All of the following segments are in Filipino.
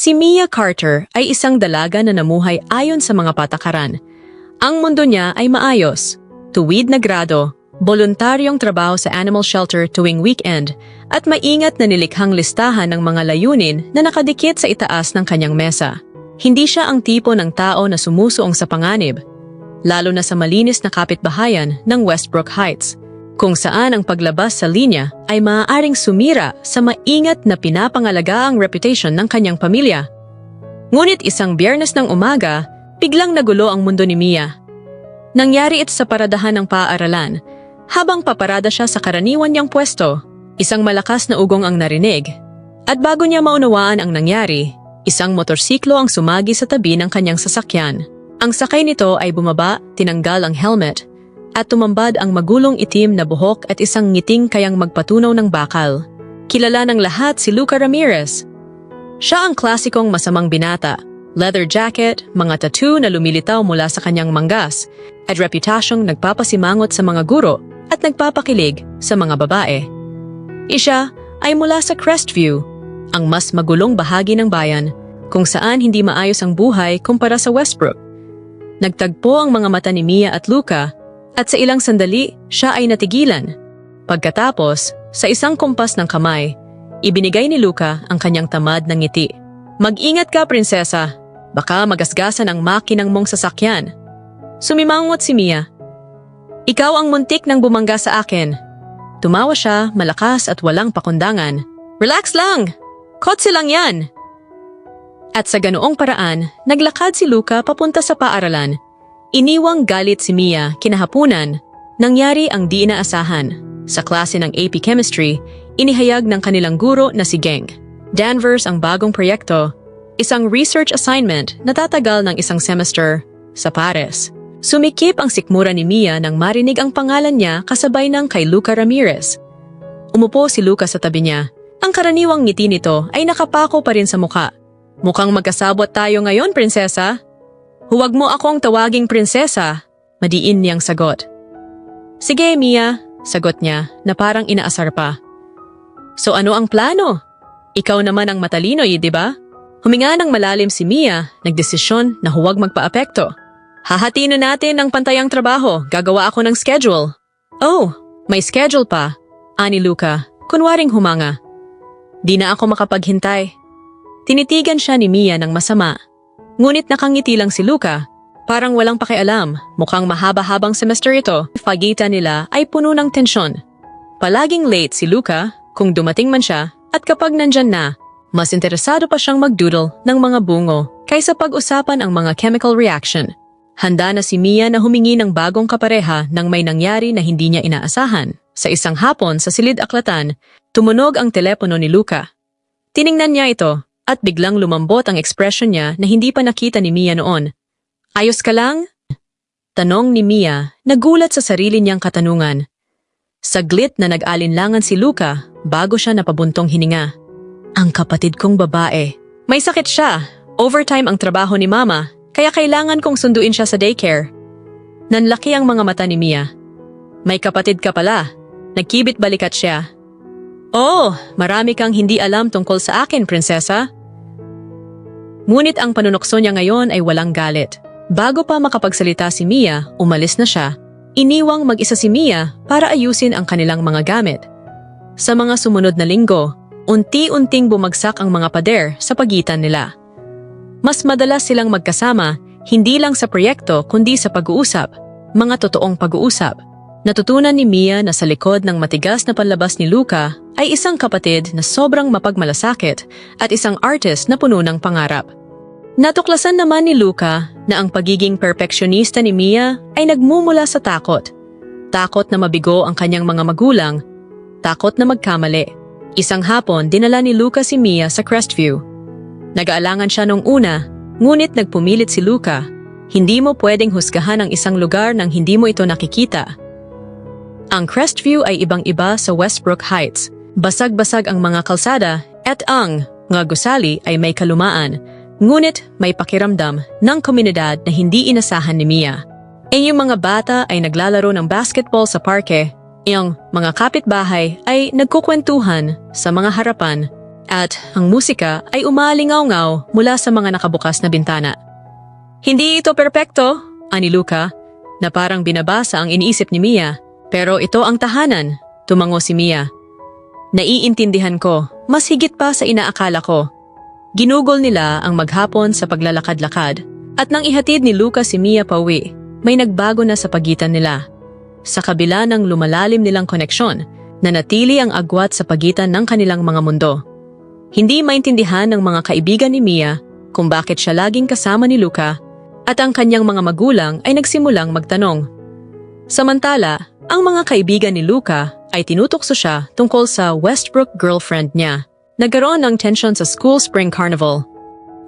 Si Mia Carter ay isang dalaga na namuhay ayon sa mga patakaran. Ang mundo niya ay maayos, tuwid na grado, voluntaryong trabaho sa animal shelter tuwing weekend, at maingat na nilikhang listahan ng mga layunin na nakadikit sa itaas ng kanyang mesa. Hindi siya ang tipo ng tao na sumusuong sa panganib, lalo na sa malinis na kapitbahayan ng Westbrook Heights, kung saan ang paglabas sa linya ay maaaring sumira sa maingat na pinapangalagaang reputation ng kanyang pamilya. Ngunit isang biyernes ng umaga, biglang nagulo ang mundo ni Mia. Nangyari ito sa paradahan ng paaralan. Habang paparada siya sa karaniwan niyang pwesto, isang malakas na ugong ang narinig. At bago niya maunawaan ang nangyari, isang motorsiklo ang sumagi sa tabi ng kanyang sasakyan. Ang sakay nito ay bumaba, tinanggal ang helmet, at tumambad ang magulong itim na buhok at isang ngiting kayang magpatunaw ng bakal. Kilala ng lahat si Luca Ramirez. Siya ang klasikong masamang binata, leather jacket, mga tattoo na lumilitaw mula sa kanyang manggas, at reputasyong nagpapasimangot sa mga guro at nagpapakilig sa mga babae. Isya ay mula sa Crestview, ang mas magulong bahagi ng bayan kung saan hindi maayos ang buhay kumpara sa Westbrook. Nagtagpo ang mga mata ni Mia at Luca at sa ilang sandali siya ay natigilan. Pagkatapos, sa isang kumpas ng kamay, ibinigay ni Luca ang kanyang tamad ng ngiti. Mag-ingat ka, prinsesa. Baka magasgasan ang makinang mong sasakyan. Sumimangot si Mia. Ikaw ang muntik ng bumangga sa akin. Tumawa siya, malakas at walang pakundangan. Relax lang! Kotse lang yan! At sa ganoong paraan, naglakad si Luca papunta sa paaralan. Iniwang galit si Mia kinahapunan. Nangyari ang di inaasahan. Sa klase ng AP Chemistry, inihayag ng kanilang guro na si Geng. Danvers ang bagong proyekto, isang research assignment na tatagal ng isang semester sa Pares. Sumikip ang sikmura ni Mia nang marinig ang pangalan niya kasabay ng kay Luca Ramirez. Umupo si Luca sa tabi niya. Ang karaniwang ngiti nito ay nakapako pa rin sa muka. Mukhang magkasabot tayo ngayon, prinsesa. Huwag mo akong tawaging prinsesa, madiin niyang sagot. Sige, Mia, sagot niya na parang inaasar pa. So ano ang plano? Ikaw naman ang matalino, eh, di ba? Huminga ng malalim si Mia, nagdesisyon na huwag magpaapekto. Hahatiin na natin ang pantayang trabaho, gagawa ako ng schedule. Oh, may schedule pa, ani Luca, kunwaring humanga. Di na ako makapaghintay. Tinitigan siya ni Mia ng masama. Ngunit nakangiti lang si Luca. Parang walang pakialam, mukhang mahaba-habang semester ito. Pagitan nila ay puno ng tensyon. Palaging late si Luca, kung dumating man siya, at kapag nandyan na, mas interesado pa siyang magdoodle ng mga bungo kaysa pag-usapan ang mga chemical reaction. Handa na si Mia na humingi ng bagong kapareha nang may nangyari na hindi niya inaasahan. Sa isang hapon sa silid aklatan, tumunog ang telepono ni Luca. Tiningnan niya ito at biglang lumambot ang ekspresyon niya na hindi pa nakita ni Mia noon. Ayos ka lang? Tanong ni Mia, nagulat sa sarili niyang katanungan. Saglit na nag-alinlangan si Luca bago siya napabuntong hininga. Ang kapatid kong babae. May sakit siya. Overtime ang trabaho ni Mama, kaya kailangan kong sunduin siya sa daycare. Nanlaki ang mga mata ni Mia. May kapatid ka pala. Nagkibit balikat siya. Oh, marami kang hindi alam tungkol sa akin, prinsesa. Ngunit ang panunokso niya ngayon ay walang galit. Bago pa makapagsalita si Mia, umalis na siya. Iniwang mag-isa si Mia para ayusin ang kanilang mga gamit. Sa mga sumunod na linggo, unti-unting bumagsak ang mga pader sa pagitan nila. Mas madalas silang magkasama, hindi lang sa proyekto kundi sa pag-uusap, mga totoong pag-uusap. Natutunan ni Mia na sa likod ng matigas na panlabas ni Luca ay isang kapatid na sobrang mapagmalasakit at isang artist na puno ng pangarap. Natuklasan naman ni Luca na ang pagiging perfeksyonista ni Mia ay nagmumula sa takot. Takot na mabigo ang kanyang mga magulang, takot na magkamali. Isang hapon, dinala ni Luca si Mia sa Crestview. Nag-aalangan siya nung una, ngunit nagpumilit si Luca. Hindi mo pwedeng husgahan ang isang lugar nang hindi mo ito nakikita. Ang Crestview ay ibang-iba sa Westbrook Heights. Basag-basag ang mga kalsada at ang mga gusali ay may kalumaan. Ngunit may pakiramdam ng komunidad na hindi inasahan ni Mia. Yung mga bata ay naglalaro ng basketball sa parke. Yung mga kapitbahay ay nagkukwentuhan sa mga harapan. At ang musika ay umalingaw-ngaw mula sa mga nakabukas na bintana. Hindi ito perpekto, ani Luca, na parang binabasa ang iniisip ni Mia. Pero ito ang tahanan, tumango si Mia. Naiintindihan ko, mas higit pa sa inaakala ko. Ginugol nila ang maghapon sa paglalakad-lakad at nang ihatid ni Luca si Mia pauwi, may nagbago na sa pagitan nila. Sa kabila ng lumalalim nilang koneksyon, nanatili ang agwat sa pagitan ng kanilang mga mundo. Hindi maintindihan ng mga kaibigan ni Mia kung bakit siya laging kasama ni Luca at ang kanyang mga magulang ay nagsimulang magtanong. Samantala, ang mga kaibigan ni Luca ay tinutukso siya tungkol sa Westbrook girlfriend niya. Nagkaroon ng tension sa school spring carnival.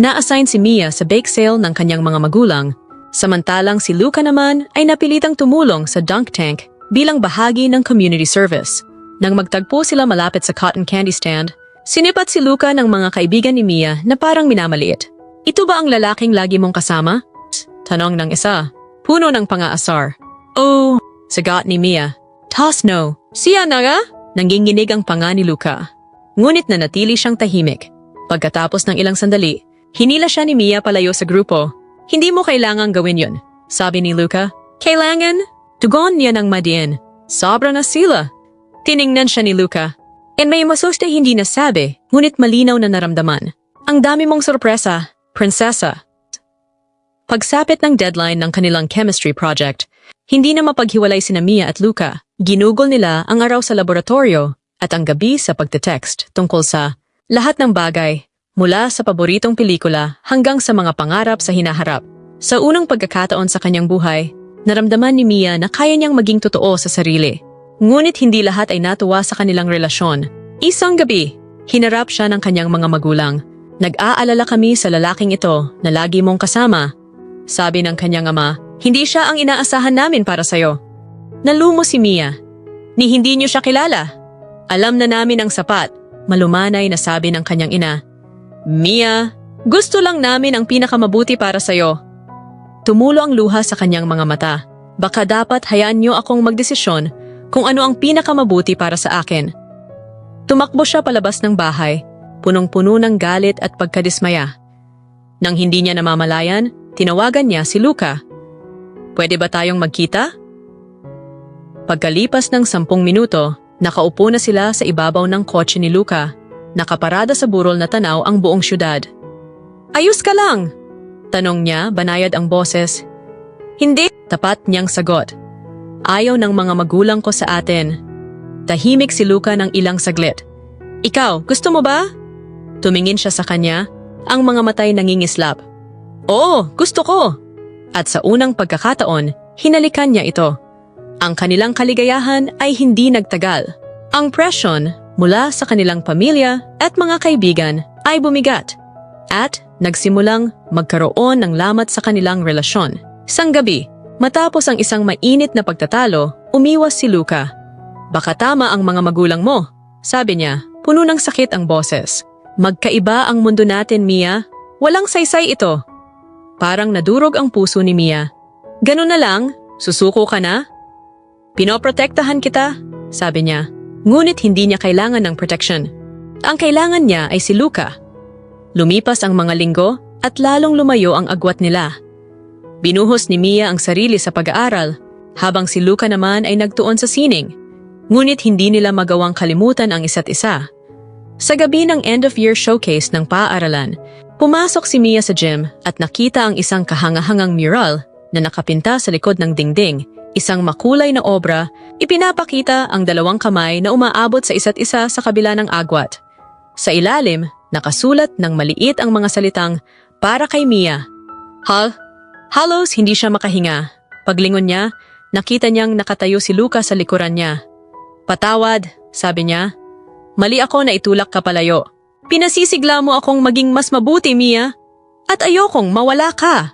Na-assign si Mia sa bake sale ng kanyang mga magulang, samantalang si Luca naman ay napilitang tumulong sa dunk tank bilang bahagi ng community service. Nang magtagpo sila malapit sa cotton candy stand, sinipat si Luca ng mga kaibigan ni Mia na parang minamaliit. Ito ba ang lalaking lagi mong kasama? Tanong ng isa. Puno ng pangaasar. Oh, sagot ni Mia. Toss no. Siya na nga? Nanginginig ang panga ni Luca. Ngunit nanatili siyang tahimik. Pagkatapos ng ilang sandali, hinila siya ni Mia palayo sa grupo. Hindi mo kailangang gawin yun, sabi ni Luca. Kailangan? Tugon niya ng madiin. Sobra na sila. Tiningnan siya ni Luca. And may masos na hindi nasabi, ngunit malinaw na naramdaman. Ang dami mong sorpresa, prinsesa. Pagsapit ng deadline ng kanilang chemistry project, hindi na mapaghiwalay sina Mia at Luca. Ginugol nila ang araw sa laboratorio at ang gabi sa pagte-text tungkol sa lahat ng bagay, mula sa paboritong pelikula hanggang sa mga pangarap sa hinaharap. Sa unang pagkakataon sa kanyang buhay, naramdaman ni Mia na kaya niyang maging totoo sa sarili. Ngunit hindi lahat ay natuwa sa kanilang relasyon. Isang gabi, hinarap siya ng kanyang mga magulang. Nag-aalala kami sa lalaking ito na lagi mong kasama. Sabi ng kanyang ama, hindi siya ang inaasahan namin para sa'yo. Nalumo si Mia. Ni hindi niyo siya kilala. Alam na namin ang sapat, malumanay na sabi ng kanyang ina. Mia, gusto lang namin ang pinakamabuti para sa'yo. Tumulo ang luha sa kanyang mga mata. Baka dapat hayaan niyo akong magdesisyon kung ano ang pinakamabuti para sa akin. Tumakbo siya palabas ng bahay, punong-puno ng galit at pagkadismaya. Nang hindi niya namamalayan, tinawagan niya si Luca. Pwede ba tayong magkita? Pagkalipas ng sampung minuto, nakaupo na sila sa ibabaw ng kotse ni Luca. Nakaparada sa burol na tanaw ang buong syudad. Ayos ka lang! Tanong niya, banayad ang boses. Hindi, tapat niyang sagot. Ayaw ng mga magulang ko sa atin. Tahimik si Luca ng ilang saglit. Ikaw, gusto mo ba? Tumingin siya sa kanya, ang mga matay nangingislap. Oo, gusto ko! At sa unang pagkakataon, hinalikan niya ito. Ang kanilang kaligayahan ay hindi nagtagal. Ang presyon mula sa kanilang pamilya at mga kaibigan ay bumigat. At nagsimulang magkaroon ng lamat sa kanilang relasyon. Sang gabi, matapos ang isang mainit na pagtatalo, umiwas si Luca. Baka tama ang mga magulang mo, sabi niya, puno ng sakit ang boses. Magkaiba ang mundo natin, Mia. Walang saysay ito. Parang nadurog ang puso ni Mia. Ganun na lang, susuko ka na? Pinoprotektahan kita, sabi niya. Ngunit hindi niya kailangan ng protection. Ang kailangan niya ay si Luca. Lumipas ang mga linggo at lalong lumayo ang agwat nila. Binuhos ni Mia ang sarili sa pag-aaral, habang si Luca naman ay nagtuon sa sining. Ngunit hindi nila magawang kalimutan ang isa't isa. Sa gabi ng end-of-year showcase ng paaralan, pumasok si Mia sa gym at nakita ang isang kahangahangang mural na nakapinta sa likod ng dingding Isang makulay na obra, ipinapakita ang dalawang kamay na umaabot sa isa't isa sa kabila ng agwat. Sa ilalim, nakasulat ng maliit ang mga salitang para kay Mia. Hal, halos hindi siya makahinga. Paglingon niya, nakita niyang nakatayo si Luca sa likuran niya. Patawad, sabi niya. Mali ako na itulak ka palayo. Pinasisigla mo akong maging mas mabuti, Mia. At ayokong mawala ka.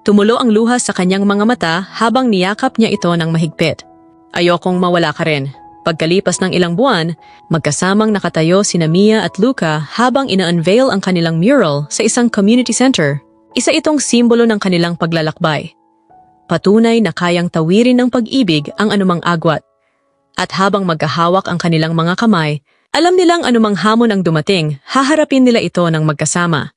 Tumulo ang luha sa kanyang mga mata habang niyakap niya ito ng mahigpit. Ayokong mawala ka rin. Pagkalipas ng ilang buwan, magkasamang nakatayo si Mia at Luca habang ina-unveil ang kanilang mural sa isang community center. Isa itong simbolo ng kanilang paglalakbay. Patunay na kayang tawirin ng pag-ibig ang anumang agwat. At habang magkahawak ang kanilang mga kamay, Alam nilang anumang hamon ang dumating, haharapin nila ito ng magkasama.